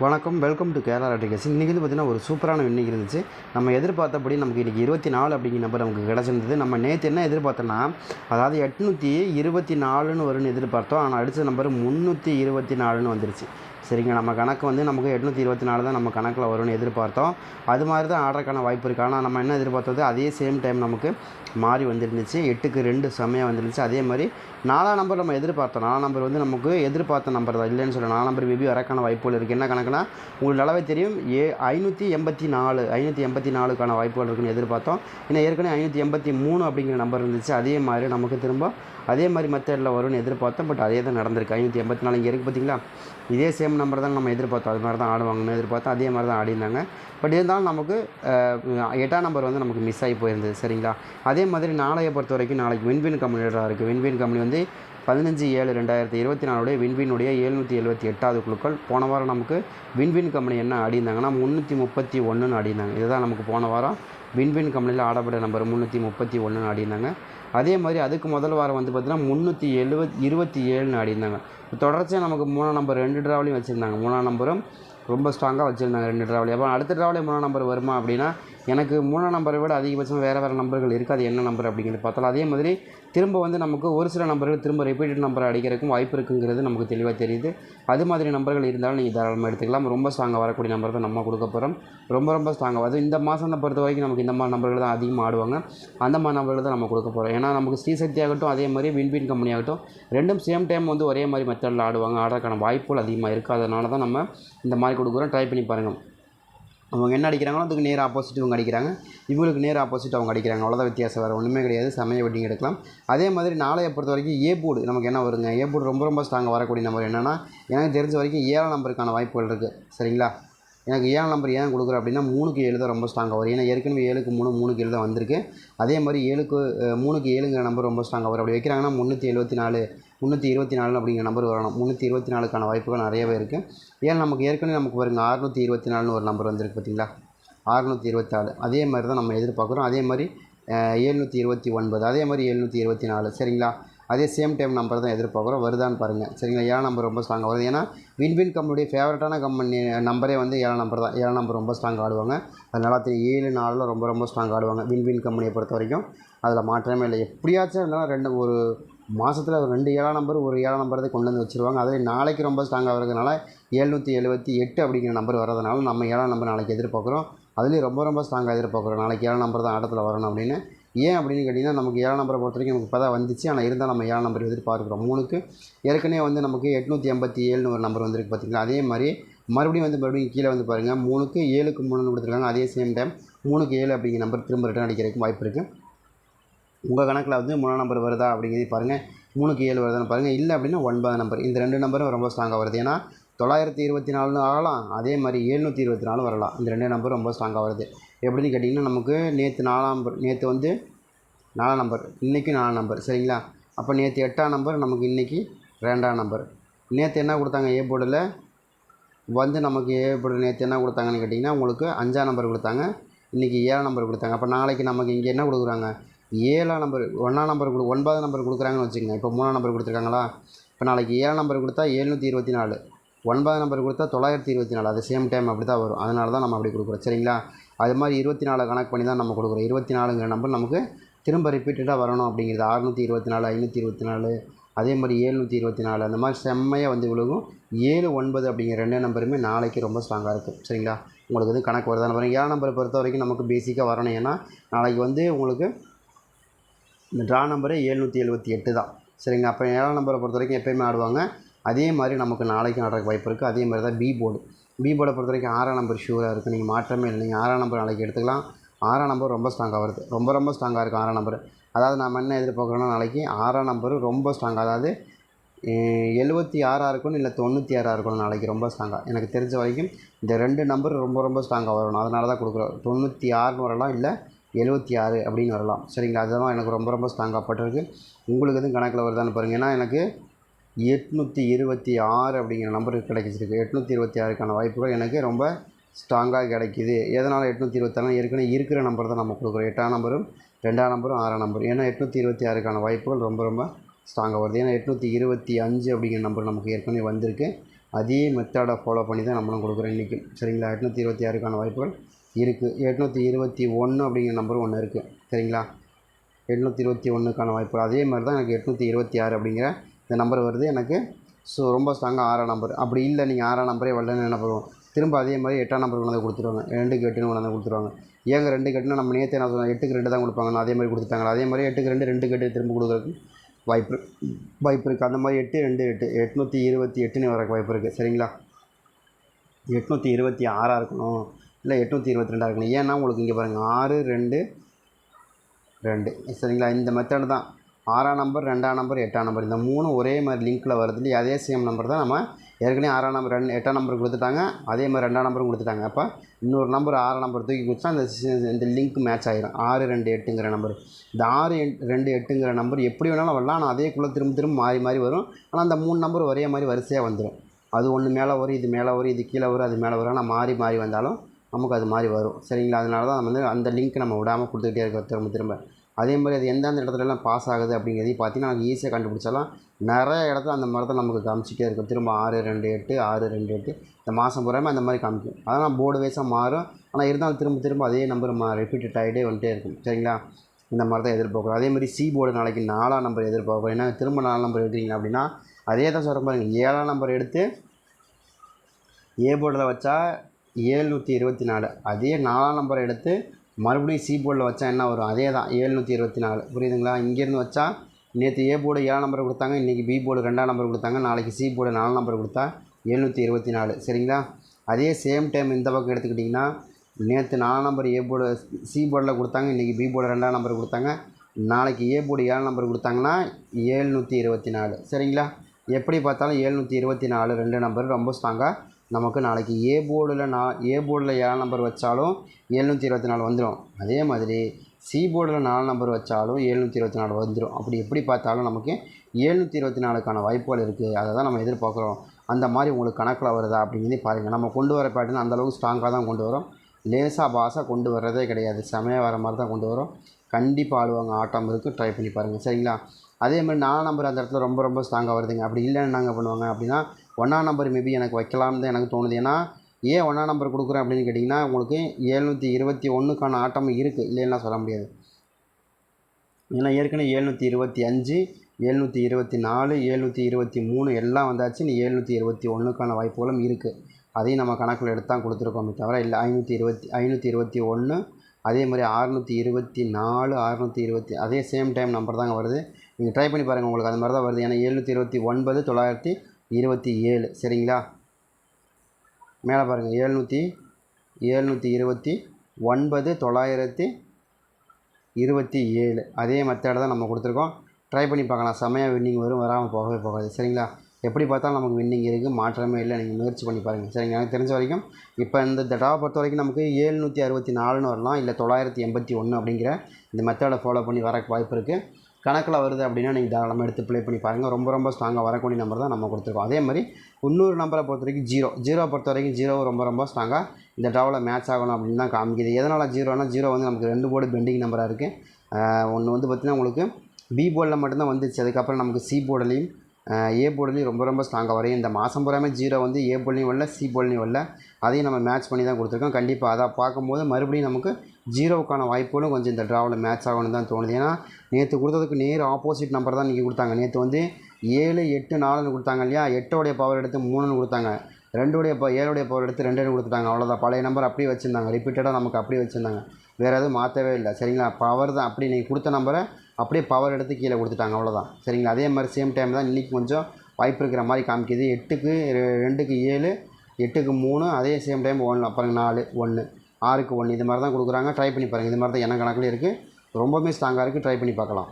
வணக்கம் welcome to Kerala ரெட்டிகேஷன் இன்றைக்கி வந்து பார்த்திங்கன்னா ஒரு சூப்பரான வின்னிங் இருந்துச்சு. நம்ம எதிர்பார்த்தபடி நமக்கு இன்றைக்கி இருபத்தி நாலு அப்படிங்கிற நம்பர் நமக்கு கிடச்சிருந்தது. நம்ம நேற்று என்ன எதிர்பார்த்தோன்னா அதாவது எட்நூற்றி இருபத்தி நாலுன்னு வரும்னு எதிர்பார்த்தோம். ஆனால் அடித்த நம்பர் முந்நூற்றி இருபத்தி நாலுன்னு வந்துருச்சு. சரிங்க நம்ம கணக்கு வந்து நமக்கு எட்நூற்றி இருபத்தி நாலு தான் நம்ம கணக்கில் வரும்னு எதிர்பார்த்தோம். அது மாதிரி தான் ஆர்டருக்கான வாய்ப்பு இருக்குது ஆனால் நம்ம என்ன எதிர்பார்த்தது? அதே சேம் டைம் நமக்கு மாறி வந்துருந்துச்சு. எட்டுக்கு ரெண்டு செம்மையாக வந்துருந்துச்சு. அதே மாதிரி நாலாம் நம்பர் நம்ம எதிர்பார்த்தோம். நாலாம் நம்பர் வந்து நமக்கு எதிர்பார்த்த நம்பர் தான். இல்லைன்னு சொல்ல நாலாம் நம்பர் மேபி வரக்கான வாய்ப்புகள் இருக்குது என்ன கணக்குனா உங்களுக்கு நல்லாவே தெரியும். ஏ ஐநூற்றி எண்பத்தி நாலு ஐநூற்றி எண்பத்தி நாலுக்கான வாய்ப்புகள் இருக்குன்னு எதிர்பார்த்தோம். ஏன்னா ஏற்கனவே ஐநூற்றி எண்பத்தி மூணு அப்படிங்கிற நம்பர் இருந்துச்சு. அதே மாதிரி நமக்கு திரும்ப அதே மாதிரி மெத்தடில் வரும்னு எதிர்பார்த்தோம். பட் அதே தான் நடந்திருக்கு. ஐநூற்றி எண்பத்தி நாலு இங்கே இருக்குது பார்த்தீங்களா இதே சேம் நம்பர் தான் நம்ம எதிர்பார்த்தோம். அது மாதிரி தான் ஆடுவாங்கன்னு எதிர்பார்த்தோம். அதே மாதிரி தான் ஆடிருந்தாங்க பட் இருந்தாலும் நமக்கு எட்டாம் நம்பர் வந்து நமக்கு மிஸ் ஆகி போயிருந்தது. சரிங்களா? அதே அதே மாதிரி நாளையை பொறுத்த வரைக்கும் நாளைக்கு விண்வின் கம்பெனியோட இருக்குது வின்வின் கம்பெனி வந்து பதினஞ்சு ஏழு ரெண்டாயிரத்தி இருபத்தி நாலுடைய விண்வினுடைய எழுநூற்றி எழுபத்தி எட்டாவது குழுக்கள். போன வாரம் நமக்கு விண்வின் கம்பெனி என்ன ஆடியிருந்தாங்கன்னா முந்நூற்றி முப்பத்தி ஒன்றுன்னு அடிந்தாங்க இதுதான் நமக்கு போன வாரம் விண்வின் கம்பெனியில் ஆடப்பட்ட நம்பர் முந்நூற்றி முப்பத்தி ஒன்றுன்னு அடிந்தாங்க அதே மாதிரி அதுக்கு முதல் வாரம் வந்து பார்த்திங்கன்னா முந்நூற்றி எழுபத் இருபத்தி ஏழுன்னு அடிந்தாங்க தொடர்ச்சியாக நமக்கு மூணாம் நம்பர் ரெண்டு ட்ராவலையும் வச்சுருந்தாங்க. மூணாம் நம்பரும் ரொம்ப ஸ்ட்ராங்காக வச்சுருந்தாங்க ரெண்டு ட்ராவலையும். அப்போ அடுத்த ட்ராவலே மூணாம் நம்பர் வருமா அப்படின்னா எனக்கு மூணாம் நம்பரை விட அதிகபட்சம் வேறு வேறு நம்பர்கள் இருக்குது அது என்ன நம்பர் அப்படிங்கிறது பார்த்தாலும் அதே மாதிரி திரும்ப வந்து நமக்கு ஒரு சில நம்பர்கள் திரும்ப ரிப்பீட்டட் நம்பர் அடிக்கிறதுக்கும் வாய்ப்பு இருக்குங்கிறது நமக்கு தெளிவாக தெரியுது. அது மாதிரி நம்பர்கள் இருந்தாலும் நீங்கள் தாராளமாக எடுத்துக்கலாம். ரொம்ப ஸ்ட்ராங்காக வரக்கூடிய நம்பர் தான் நம்ம கொடுக்க போகிறோம் ரொம்ப ரொம்ப ஸ்ட்ராங்காக அது இந்த மாதம் பொறுத்த வரைக்கும் நமக்கு இந்த மாதிரி நம்பர்கள் தான் அதிகமாக ஆடுவாங்க. அந்த மாதிரி நம்பர்கள் தான் நம்ம கொடுக்க போகிறோம் ஏன்னா நமக்கு ஸ்ரீசக்தி ஆகட்டும் அதே மாதிரி வின்வின் கம்பெனி ஆகட்டும் ரெண்டும் சேம் டைம் வந்து ஒரே மாதிரி மெத்தடில் ஆடுவாங்க. ஆடுறதுக்கான வாய்ப்புகள் அதிகமாக இருக்குது அதனால தான் நம்ம இந்த மாதிரி கொடுக்குறோம். ட்ரை பண்ணி பாருங்கள் அவங்க என்ன அடிக்கிறாங்களோ அதுக்கு நேர் ஆப்போசிட் இவங்க அடிக்கிறாங்க. இவங்களுக்கு நேர் ஆப்போசிட் அவங்க அடிக்கிறாங்க. அவ்வளோதான் வித்தியாசம் வேறு ஒன்றுமே கிடையாது. சமய வெட்டிங் எடுக்கலாம். அதே மாதிரி நாளையை பொறுத்த வரைக்கும் ஏ போர்டு நமக்கு என்ன வருங்க ஏ போர்டு ரொம்ப ரொம்ப ஸ்ட்ராங்காக வரக்கூடிய நம்பர் என்னென்னா எனக்கு தெரிஞ்ச வரைக்கும் ஏழாம் நம்பருக்கான வாய்ப்புகள் இருக்குது சரிங்களா? எனக்கு ஏழாம் நம்பர் ஏன் கொடுக்குறேன் அப்படின்னா மூணுக்கு ஏழு தான் ரொம்ப ஸ்ட்ராங்காக வரும். ஏன்னா ஏற்கனவே ஏழுக்கு மூணு மூணுக்கு ஏழு தான் வந்திருக்கு. அதே மாதிரி ஏழுக்கு மூணுக்கு ஏழுங்கிற நம்பர் ரொம்ப ஸ்ட்ராங்காக வரும். அப்படி வைக்கிறாங்கன்னா முந்நூற்றி எழுபத்தி நாலு முந்நூற்றி இருபத்தி நாலு அப்படிங்கிற நம்பர் வரணும். முந்நூற்றி இருபத்தி நாலுக்கான வாய்ப்புகள் நிறையவே இருக்குது ஏன்னா நமக்கு ஏற்கனவே நமக்கு வருங்க அறுநூற்றி இருபத்தி நாலுன்னு ஒரு நம்பர் வந்திருக்கு பார்த்தீங்களா அறுநூற்றி இருபத்தாலு அதே மாதிரி தான் நம்ம எதிர்பார்க்குறோம். அதே மாதிரி எழுநூற்றி இருபத்தி ஒன்பது. அதே மாதிரி எழுநூற்றி இருபத்தி நாலு. சரிங்களா? அதே சேம் டைம் நம்பர் தான் எதிர்பார்க்குறோம். வருதான்னு பாருங்கள் சரிங்களா? ஏழாம் நம்பர் ரொம்ப ஸ்ட்ராங்காக வருது. ஏன்னா வின்வின் கம்பெனியுடைய ஃபேவரட்டான கம்பெனி நம்பரே வந்து ஏழாம் நம்பர் தான். ஏழாம் நம்பர் ரொம்ப ஸ்ட்ராங் ஆடுவாங்க. அது நல்லா தெரியும் ஏழு நாளில் ரொம்ப ரொம்ப ஸ்ட்ராங் ஆடுவாங்க. வின்வின் கம்பெனியை பொறுத்த வரைக்கும் அதில் மாற்றமே இல்லை. எப்படியாச்சும் இருந்தாலும் ரெண்டு ஒரு மாதத்தில் ஒரு ரெண்டு ஏழாம் நம்பர் ஒரு ஏழாம் நம்பர் கொண்டு வந்து வச்சுருவாங்க. அதில் நாளைக்கு ரொம்ப ஸ்ட்ராங்காக வரதுனால எழுநூற்றி எழுபத்தி எட்டு அப்படிங்கிற நம்பர் வர்றதுனால நம்ம ஏழாம் நம்பர் நாளைக்கு எதிர்பார்க்குறோம். அதுலேயும் ரொம்ப ரொம்ப ஸ்ட்ராங்காக எதிர்பார்க்குறோம். நாளைக்கு ஏழாம் நம்பர் தான் ஆட்டத்தில் வரணும் அப்படின்னு. ஏன் அப்படின்னு கேட்டிங்கன்னா நமக்கு ஏழாம் நம்பரை பொறுத்த வரைக்கும் நமக்கு இப்போ தான் வந்துச்சு. ஆனால் இருந்தால் நம்ம ஏழாம் நம்பர் எதிர்பார்க்குறோம். மூணுக்கு ஏற்கனவே வந்து நமக்கு எட்நூற்றி எண்பத்தி ஏழுன்னு ஒரு நம்பர் வந்திருக்கு பார்த்திங்களா அதே மாதிரி மறுபடியும் வந்து மறுபடியும் கீழே வந்து பாருங்கள் மூணுக்கு ஏழுக்கு மூணுன்னு கொடுத்துருக்காங்க. அதே சேம் டைம் மூணுக்கு ஏழு அப்படிங்கிற நம்பர் திரும்ப ரிட்டர்ன் அடிக்கிறதுக்கு வாய்ப்பு இருக்குது உங்கள் கணக்கில் வந்து மூணாம் நம்பர் வருதா அப்படிங்கிறது பாருங்கள் மூணுக்கு ஏழு வருதான்னு பாருங்கள் இல்லை அப்படின்னா ஒன்பது நம்பர் இந்த ரெண்டு நம்பரும் ரொம்ப ஸ்ட்ராங்காக வருது. ஏன்னா தொள்ளாயிரத்தி இருபத்தி நாலுன்னு ஆகலாம். அதே மாதிரி ஏழ்நூற்றி இருபத்தி நாலு வரலாம். இந்த ரெண்டு நம்பரும் ரொம்ப ஸ்ட்ராங்காக வருது. எப்படின்னு கேட்டிங்கன்னா நமக்கு நேற்று நாலாம் நம்பர் நேற்று வந்து நாலாம் நம்பர் இன்றைக்கும் நாலாம் நம்பர் சரிங்களா? அப்போ நேற்று எட்டாம் நம்பர் நமக்கு இன்றைக்கி ரெண்டாம் நம்பர் நேற்று என்ன கொடுத்தாங்க? ஏ போர்டில் வந்து நமக்கு ஏ போர்டில் நேற்று என்ன கொடுத்தாங்கன்னு கேட்டிங்கன்னா உங்களுக்கு அஞ்சாம் நம்பர் கொடுத்தாங்க. இன்றைக்கி ஏழாம் நம்பர் கொடுத்தாங்க. அப்போ நாளைக்கு நமக்கு இங்கே என்ன கொடுக்குறாங்க? ஏழாம் நம்பர் ஒன்றாம் நம்பர் கொடு ஒன்பதாம் நம்பர் கொடுக்குறாங்கன்னு வச்சுக்கோங்க. இப்போ மூணாம் நம்பர் கொடுத்துருக்காங்களா? இப்போ நாளைக்கு ஏழாம் நம்பர் கொடுத்தா எழுநூற்றி இருபத்தி நாலு. ஒன்பதாம் நம்பர் கொடுத்தா தொள்ளாயிரத்தி இருபத்தி நாலு. அது சேம் டைம் அப்படி தான் வரும். அதனால தான் நம்ம அப்படி கொடுக்குறோம். சரிங்களா? அது மாதிரி இருபத்தி நாலு கணக்கு பண்ணி தான் நம்ம கொடுக்குறோம். இருபத்தி நாலுங்கிற நம்பர் நமக்கு திரும்ப ரிப்பீட்டடாக வரணும் அப்படிங்கிறது. அறுநூற்றி இருபத்தி நாலு ஐநூற்றி இருபத்தி நாலு. அதே மாதிரி ஏழ்நூற்றி இருபத்தி நாலு. அந்த மாதிரி செம்மையாக வந்து விழுகும். ஏழு ஒன்பது அப்படிங்கிற ரெண்டு நம்பருமே நாளைக்கு ரொம்ப ஸ்ட்ராங்காக இருக்கும். சரிங்களா? உங்களுக்கு வந்து கணக்கு வருதான்னு பாருங்கள் ஏழாம் நம்பரை பொறுத்த வரைக்கும் நமக்கு பேசிக்காக வரணும். ஏன்னா நாளைக்கு வந்து உங்களுக்கு இந்த ட்ரா நம்பரே எழுநூற்றி எழுபத்தி எட்டு தான். சரிங்க அப்போ ஏழாம் நம்பரை பொறுத்த வரைக்கும் எப்போயுமே ஆடுவாங்க. அதே மாதிரி நமக்கு நாளைக்கு ஆடுறதுக்கு வாய்ப்பு இருக்குது அதே மாதிரி தான் பி போர்டு பி போர்டை பொறுத்த வரைக்கும் ஆறாம் நம்பர் ஷூராக இருக்குது நீங்கள் மாற்றமே இல்லை. நீங்கள் ஆறாம் நம்பர் நாளைக்கு எடுத்துக்கலாம். ஆறாம் நம்பர் ரொம்ப ஸ்ட்ராங்காக வருது. ரொம்ப ரொம்ப ஸ்ட்ராங்காக இருக்கும் ஆறாம் நம்பர் அதாவது நம்ம என்ன எதிர்பார்க்குறோன்னா நாளைக்கு ஆறாம் நம்பர் ரொம்ப ஸ்ட்ராங்காக அதாவது எழுபத்தி ஆறாக இருக்கணும் இல்லை தொண்ணூற்றி ஆறாக இருக்கணும் நாளைக்கு ரொம்ப ஸ்ட்ராங்காக எனக்கு தெரிஞ்ச வரைக்கும் இந்த ரெண்டு நம்பர் ரொம்ப ரொம்ப ஸ்ட்ராங்காக வரணும். அதனால தான் கொடுக்குறோம். தொண்ணூற்றி ஆறுன்னு வரலாம் இல்லை எழுபத்தி ஆறு அப்படின்னு வரலாம். சரிங்களா? அதுதான் எனக்கு ரொம்ப ரொம்ப ஸ்ட்ராங்காக பட்டிருக்கு. உங்களுக்கு எதுவும் கணக்கில் வருதான்னு பாருங்கள் ஏன்னா எனக்கு எட்நூற்றி இருபத்தி ஆறு அப்படிங்கிற நம்பர் கிடைச்சிருக்கு. எட்நூற்றி இருபத்தி ஆறுக்கான வாய்ப்புகள் எனக்கு ரொம்ப ஸ்ட்ராங்காக கிடைக்கிது. எதனால் எட்நூற்றி இருபத்தாறு ஏற்கனவே இருக்கிற நம்பர் தான் நம்ம கொடுக்குறோம். எட்டாம் நம்பரும் ரெண்டாம் நம்பரும் ஆறாம் நம்பர் ஏன்னா எட்நூற்றி இருபத்தி ஆறுக்கான வாய்ப்புகள் ரொம்ப ரொம்ப ஸ்ட்ராங்காக வருது. ஏன்னா எட்நூற்றி இருபத்தி அஞ்சு அப்படிங்கிற நம்பர் நமக்கு ஏற்கனவே வந்திருக்கு. அதே மெத்தடை ஃபாலோ பண்ணி தான் நம்மளும் கொடுக்குறோம் இன்றைக்கும் சரிங்களா? எட்நூற்றி இருபத்தி ஆறுக்கான வாய்ப்புகள் இருக்குது எட்நூற்றி இருபத்தி ஒன்று அப்படிங்கிற நம்பர் ஒன்று இருக்குது சரிங்களா? எட்நூற்றி இருபத்தி ஒன்றுக்கான வாய்ப்பு அதே மாதிரி தான் எனக்கு எட்நூற்றி இருபத்தி ஆறு அப்படிங்கிற இந்த நம்பர் வருது. எனக்கு ஸோ ரொம்ப ஸ்ட்ராங்காக ஆறாம் நம்பர் அப்படி இல்லை நீங்கள் ஆறாம் நம்பரே வரலன்னு என்ன பண்ணுவோம்? திரும்ப அதே மாதிரி எட்டாம் நம்பர் கொண்டாந்து கொடுத்துருவாங்க. ரெண்டுக்கு எட்டுன்னு கொண்டாந்து கொடுத்துருவாங்க. ஏங்க ரெண்டு கட்டுனா நம்ம நேற்று என்ன சொன்னோம்? எட்டுக்கு ரெண்டு தான் கொடுப்பாங்க அதே மாதிரி கொடுத்துட்டாங்க. அதே மாதிரி எட்டுக்கு ரெண்டு ரெண்டு கட்டு திரும்ப கொடுக்குறதுக்கு வாய்ப்பு வாய்ப்பு இருக்குது அந்த மாதிரி எட்டு ரெண்டு எட்டு எட்நூற்றி இருபத்தி எட்டுன்னு வரக்கு வாய்ப்பு இருக்குது சரிங்களா? எட்நூற்றி இருபத்தி ஆறாக இருக்கணும். இல்லை எட்நூற்றி இருபத்தி ரெண்டாக இருக்கணும். ஏன்னா உங்களுக்கு இங்கே பாருங்கள் ஆறு ரெண்டு ரெண்டு. சரிங்களா? இந்த மெத்தடு தான். ஆறாம் நம்பர் ரெண்டாம் நம்பர் எட்டாம் நம்பர் இந்த மூணு ஒரே மாதிரி லிங்க்கில் வருது இல்லையா அதே சேம் நம்பர் தான் நம்ம ஏற்கனவே ஆறாம் நம்பர் ரெண்டு எட்டாம் நம்பர் கொடுத்துட்டாங்க. அதே மாதிரி ரெண்டாம் நம்பரும் கொடுத்துட்டாங்க. அப்போ இன்னொரு நம்பர் ஆறாம் நம்பர் தூக்கி கொடுத்தா அந்த சி- இந்த லிங்க் மேட்ச் ஆகிடும் ஆறு ரெண்டு எட்டுங்கிற நம்பர் இந்த ஆறு எட்- ரெண்டு எட்டுங்கிற நம்பர் எப்படி வேணாலும் வரலாம். ஆனால் அதேக்குள்ளே திரும்ப திரும்ப மாறி மாறி வரும். ஆனால் அந்த மூணு நம்பர் ஒரே மாதிரி வரிசையாக வந்துடும் அது ஒன்று மேலே வரும் இது மேலே வரும் இது கீழே வரும் அது மேலே வரும். ஆனால் மாறி மாறி வந்தாலும் நமக்கு அது மாதிரி வரும். சரிங்களா? அதனால தான் வந்து அந்த லிங்க் நம்ம விடாமல் கொடுத்துக்கிட்டே இருக்கோம் திரும்ப திரும்ப. அதே மாதிரி அது எந்தெந்த இடத்துலலாம் பாஸ் ஆகுது அப்படிங்கிறதையும் பார்த்தீங்கன்னா நமக்கு ஈஸியாக கண்டுபிடிச்சாலாம் நிறைய இடத்துல அந்த மரத்தை நமக்கு காமிச்சிட்டே இருக்கும். திரும்ப ஆறு ரெண்டு எட்டு ஆறு ரெண்டு எட்டு. இந்த மாதம் பூராமல் அந்த மாதிரி காமிக்கும். அதெல்லாம் போர்டு வைஸாக மாறும். ஆனால் இருந்தாலும் திரும்ப திரும்ப அதே நம்பர் மா ரிப்பீட்டட் ஆகிட்டே வந்துட்டே இருக்கும். சரிங்களா? இந்த மாதிரி தான் எதிர்பார்க்குறோம். அதே மாதிரி சி போர்டு நாளைக்கு நாலாம் நம்பர் எதிர்பார்க்குறோம். ஏன்னா திரும்ப நாலாம் நம்பர் எடுக்கிறீங்க அப்படின்னா அதே தான் சொல்கிற மாதிரி ஏழாம் நம்பர் எடுத்து ஏ போர்டில் வச்சா ஏழ்நூற்றி இருபத்தி நாலு. அதே நாலாம் நம்பர் எடுத்து மறுபடியும் சி போர்டில் வச்சா என்ன வரும்? அதே தான் ஏழ்நூற்றி இருபத்தி நாலு. புரியுதுங்களா? இங்கேருந்து வச்சா நேற்று ஏ போர்டு ஏழாம் நம்பர் கொடுத்தாங்க இன்றைக்கி பி போர்டு ரெண்டாம் நம்பர் கொடுத்தாங்க நாளைக்கு சி போர்டு நாலாம் நம்பர் கொடுத்தா எழுநூற்றி இருபத்தி நாலு. சரிங்களா? அதே சேம் டைம் இந்த பக்கம் எடுத்துக்கிட்டிங்கன்னா நேற்று நாலாம் நம்பர் ஏ போர்டு சி போர்டில் கொடுத்தாங்க இன்றைக்கி பி போர்டு ரெண்டாம் நம்பர் கொடுத்தாங்க நாளைக்கு ஏ போர்டு ஏழாம் நம்பர் கொடுத்தாங்கன்னா ஏழ்நூற்றி இருபத்தி நாலு. சரிங்களா? எப்படி பார்த்தாலும் ஏழ்நூற்றி இருபத்தி நாலு ரெண்டு நம்பர் ரொம்ப ஸ்ட்ராங்காக நமக்கு நாளைக்கு ஏ போர்டில் நான் ஏ போர்டில் ஏழாம் நம்பர் வச்சாலும் எழுநூற்றி இருபத்தி நாலு வந்துடும் அதே மாதிரி சி போர்டில் நாலு நம்பர் வச்சாலும் எழுநூற்றி இருபத்தி நாலு வந்துடும் அப்படி எப்படி பார்த்தாலும் நமக்கு எழுநூற்றி இருபத்தி நாலுக்கான வாய்ப்புகள் இருக்குது அதை தான் நம்ம எதிர்பார்க்குறோம். அந்த மாதிரி உங்களுக்கு கணக்கில் வருதா அப்படின்னு பாருங்கள் நம்ம கொண்டு வர பேட்டர்ன் அந்தளவுக்கு ஸ்ட்ராங்காக தான் கொண்டு வரோம். லேசாக பாஸாக கொண்டு வர்றதே கிடையாது. செமையாக வர மாதிரி தான் கொண்டு வரோம். கண்டிப்பாக ஆடுவாங்க ஆட்டம் இருக்குது ட்ரை பண்ணி பாருங்கள் சரிங்களா? அதே மாதிரி நாலு நம்பர் அந்த இடத்துல ரொம்ப ரொம்ப ஸ்ட்ராங்காக வருதுங்க. அப்படி இல்லைன்னு நாங்கள் பண்ணுவாங்க அப்படின்னா ஒன்றாம் நம்பர் மேபி எனக்கு வைக்கலாம்னு தான் எனக்கு தோணுது. ஏன்னா ஏன் ஒன்றாம் நம்பர் கொடுக்குறேன் அப்படின்னு கேட்டிங்கன்னா உங்களுக்கு ஏழ்நூற்றி இருபத்தி ஒன்றுக்கான ஆட்டம் இருக்குது இல்லைன்னா சொல்ல முடியாது. ஏன்னா ஏற்கனவே ஏழ்நூற்றி இருபத்தி அஞ்சு ஏழ்நூற்றி இருபத்தி நாலு ஏழ்நூற்றி இருபத்தி மூணு எல்லாம் வந்தாச்சு. நீ ஏழ்நூற்றி இருபத்தி ஒன்றுக்கான வாய்ப்புகளும் இருக்குது அதையும் நம்ம கணக்கில் எடுத்து தான் கொடுத்துருக்கோமே தவிர இல்லை ஐநூற்றி இருபத்தி ஐநூற்றி இருபத்தி ஒன்று அதே மாதிரி அறுநூற்றி இருபத்தி நாலு அறுநூற்றி இருபத்தி அதே சேம் டைம் நம்பர் தாங்க வருது. நீங்கள் ட்ரை பண்ணி பாருங்கள் உங்களுக்கு அது மாதிரி தான் வருது. ஏன்னா ஏழ்நூற்றி இருபத்தி ஒன்பது தொள்ளாயிரத்தி இருபத்தி ஏழு. சரிங்களா? மேலே பாருங்கள் ஏழ்நூற்றி ஏழ்நூற்றி இருபத்தி ஒன்பது தொள்ளாயிரத்தி இருபத்தி ஏழு. அதே மெத்தடை தான் நம்ம கொடுத்துருக்கோம். ட்ரை பண்ணி பார்க்கலாம். செமையாக வின்னிங் வரும் வராமல் போகவே போகாது. சரிங்களா? எப்படி பார்த்தாலும் நமக்கு வின்னிங் இருக்குது மாற்றமே இல்லை. நீங்கள் முயற்சி பண்ணி பாருங்கள் சரிங்க. எனக்கு தெரிஞ்ச வரைக்கும் இப்போ இந்த தடாவை பொறுத்த வரைக்கும் நமக்கு ஏழ்நூற்றி அறுபத்தி நாலுன்னு வரலாம். இல்லை தொள்ளாயிரத்தி எண்பத்தி ஒன்று அப்படிங்கிற இந்த மெத்தடை ஃபாலோ பண்ணி வர வாய்ப்பு இருக்குது கணக்கில் வருது அப்படின்னா நீங்கள் தாராளமாக எடுத்து ப்ளே பண்ணி பாருங்கள் ரொம்ப ரொம்ப ஸ்ட்ராங்காக வரக்கூடிய நம்பர் தான் நம்ம கொடுத்துருக்கோம். அதே மாதிரி இன்னொரு நம்பரை பொறுத்த வரைக்கும் ஜீரோ ஜீரோ பொறுத்த வரைக்கும் ஜீரோ ரொம்ப ரொம்ப ஸ்ட்ராங்காக இந்த ட்ராவில் மேட்ச் ஆகணும் அப்படின்னு தான் காமிக்குது. எதனால் ஜீரோனா ஜீரோ வந்து நமக்கு ரெண்டு போர்டு பெண்டிங் நம்பராக இருக்குது ஒன்று வந்து பார்த்திங்கன்னா உங்களுக்கு பி போர்டில் மட்டும்தான் வந்துச்சு. அதுக்கப்புறம் நமக்கு சி போர்டுலேயும் ஏ போர்டுலேயும் ரொம்ப ரொம்ப ஸ்ட்ராங்காக வரையும். இந்த மாதம் பூராமே ஜீரோ வந்து ஏ போர்ட்லேயும் வரல சி போர்ட்லேயும் வரல. அதையும் நம்ம மேட்ச் பண்ணி தான் கொடுத்துருக்கோம். கண்டிப்பாக அதை பார்க்கும்போது மறுபடியும் நமக்கு ஜீரோவுக்கான வாய்ப்புகளும் கொஞ்சம் இந்த ட்ராவில் மேட்ச் ஆகணும்னு தான் தோணுது. ஏன்னா நேற்று கொடுத்ததுக்கு நேர் ஆப்போசிட் நம்பர் தான் இன்றைக்கி கொடுத்தாங்க. நேற்று வந்து ஏழு எட்டு நாலுன்னு கொடுத்தாங்க இல்லையா? எட்டோடைய பவர் எடுத்து மூணுன்னு கொடுத்தாங்க. ரெண்டுடைய ப ஏழுடைய பவர் எடுத்து ரெண்டுன்னு கொடுத்துட்டாங்க. அவ்வளோதான் பழைய நம்பர் அப்படியே வச்சுருந்தாங்க. ரிப்பீட்டடாக நமக்கு அப்படியே வச்சுருந்தாங்க. வேறு எதுவும் மாற்றவே இல்லை. சரிங்களா? பவர் தான். அப்படி நீங்கள் கொடுத்த நம்பரை அப்படியே பவர் எடுத்து கீழே கொடுத்துட்டாங்க. அவ்வளோதான் சரிங்களா? அதே மாதிரி சேம் டைம் தான் இன்றைக்கி கொஞ்சம் வாய்ப்பு இருக்கிற மாதிரி காமிக்குது. எட்டுக்கு ரெ- ரெண்டுக்கு ஏழு எட்டுக்கு மூணு அதே சேம் டைம் ஒன்று அப்புறம் நாலு ஒன்று ஆறுக்கு ஒன்று இது மாதிரி தான் கொடுக்குறாங்க. ட்ரை பண்ணி பாருங்கள் இது மாதிரி தான் என்ன கணக்கில் இருக்குது ரொம்பவுமே ஸ்ட்ராங்காக இருக்குது ட்ரை பண்ணி பார்க்கலாம்.